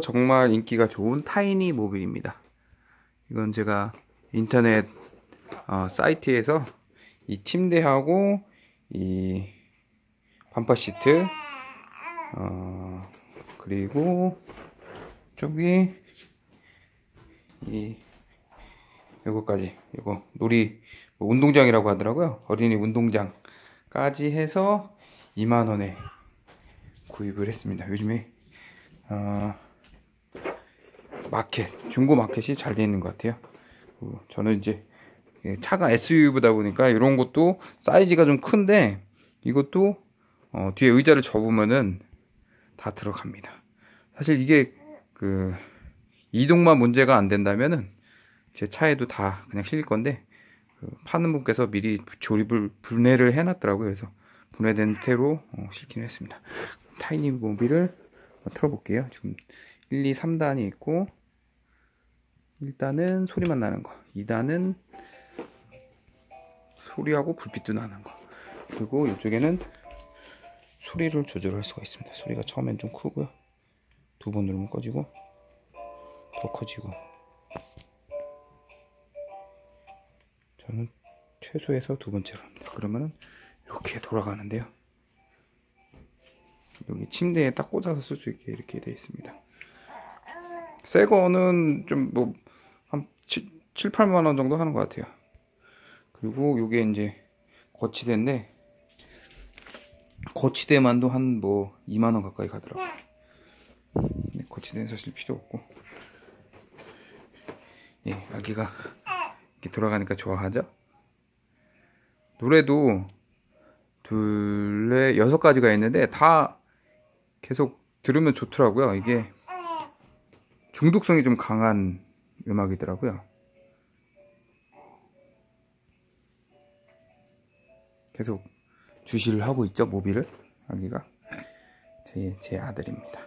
정말 인기가 좋은 타이니 모빌입니다. 이건 제가 인터넷 어, 사이트에서 이 침대하고 이 반파 시트 어, 그리고 저기 이 요거까지. 이거 놀이 뭐 운동장이라고 하더라고요. 어린이 운동장까지 해서 2만원에 구입을 했습니다. 요즘에 어, 마켓 중고 마켓이 잘 되어 있는 것 같아요 저는 이제 차가 SUV다 보니까 이런 것도 사이즈가 좀 큰데 이것도 어, 뒤에 의자를 접으면은 다 들어갑니다 사실 이게 그 이동만 문제가 안 된다면은 제 차에도 다 그냥 실릴 건데 그 파는 분께서 미리 조립을 분해를 해놨더라고요. 그래서 분해된 태로 어, 실기는 했습니다. 타이니 모빌을 틀어볼게요. 지금 1, 2, 3단이 있고 1단은 소리만 나는 거 2단은 소리하고 불빛도 나는 거 그리고 이쪽에는 소리를 조절할 수가 있습니다. 소리가 처음엔 좀 크고요. 두 번 누르면 꺼지고 더 커지고 저는 최소에서 두 번째로 합니다. 그러면은 이렇게 돌아가는데요. 여기 침대에 딱 꽂아서 쓸 수 있게 이렇게 되어 있습니다. 새 거는 좀 뭐 한 7, 8만 원 정도 하는 것 같아요. 그리고 이게 이제 거치대인데 거치대만도 한 뭐 2만 원 가까이 가더라고요. 네, 거치대는 사실 필요 없고 예, 아기가 이렇게 돌아가니까 좋아하죠? 노래도 둘레 여섯 가지가 있는데 다 계속 들으면 좋더라고요. 이게 중독성이 좀 강한 음악이더라고요. 계속 주시를 하고 있죠, 모비를. 아기가. 제, 제 아들입니다.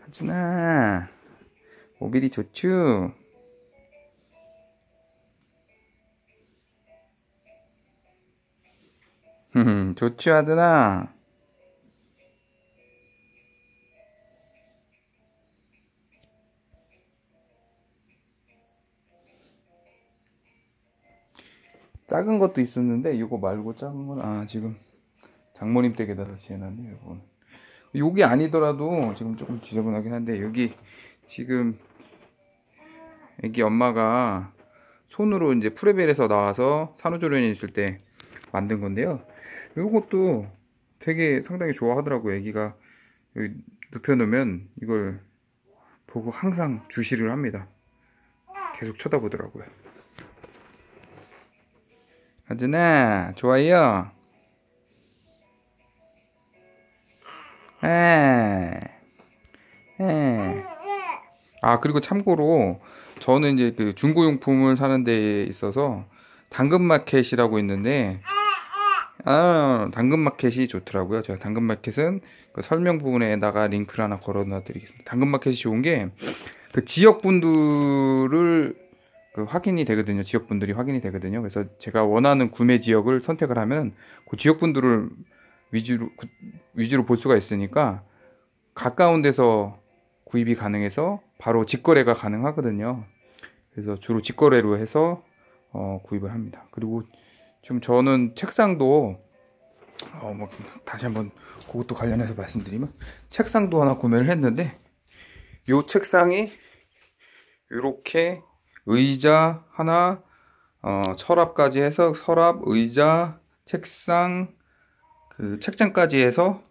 하준아, 모빌이 좋죠? 좋죠, 아들아? 작은 것도 있었는데 이거 말고 작은 건 아 지금 장모님 댁에다가 지어놨네요 이건 요게 아니더라도 지금 조금 지저분하긴 한데 여기 지금 애기 엄마가 손으로 이제 프레벨에서 나와서 산후조리원에 있을 때 만든 건데요. 요것도 되게 상당히 좋아하더라고요 애기가. 여기 눕혀놓으면 이걸 보고 항상 주시를 합니다. 계속 쳐다보더라고요 하준아 좋아요 에. 에. 아 그리고 참고로 저는 이제 그 중고용품을 사는 데에 있어서 당근마켓이라고 있는데 아 당근마켓이 좋더라고요 제가 당근마켓은 그 설명 부분에다가 링크를 하나 걸어 놔 드리겠습니다 당근마켓이 좋은 게 그 지역분들을 그 확인이 되거든요. 지역분들이 확인이 되거든요. 그래서 제가 원하는 구매 지역을 선택을 하면 그 지역분들을 위주로 그, 위주로 볼 수가 있으니까 가까운 데서 구입이 가능해서 바로 직거래가 가능하거든요. 그래서 주로 직거래로 해서 어, 구입을 합니다. 그리고 지금 저는 책상도 어, 뭐 다시 한번 그것도 관련해서 말씀드리면 책상도 하나 구매를 했는데 이 책상이 이렇게 의자 하나, 어, 서랍까지 해서 서랍, 의자, 책상, 그 책장까지 해서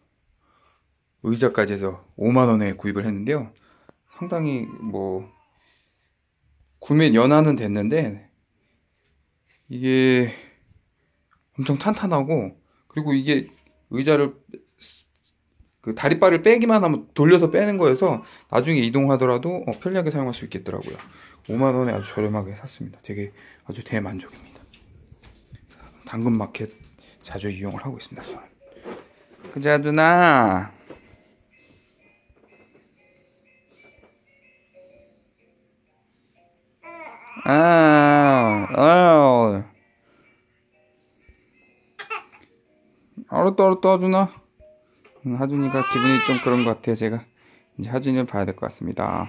의자까지 해서 5만원에 구입을 했는데요. 상당히 뭐, 구매 연한은 됐는데, 이게 엄청 탄탄하고, 그리고 이게 의자를 그 다리바를 빼기만 하면 돌려서 빼는 거여서 나중에 이동하더라도 어, 편리하게 사용할 수 있겠더라고요. 5만원에 아주 저렴하게 샀습니다 되게 아주 대만족입니다 당근마켓 자주 이용을 하고 있습니다 저는 그지 아주나 아, 아, 알았다, 알았다, 하준아. 하준이가 기분이 좀 그런 것 같아요, 제가. 이제 사진을 봐야 될 것 같습니다.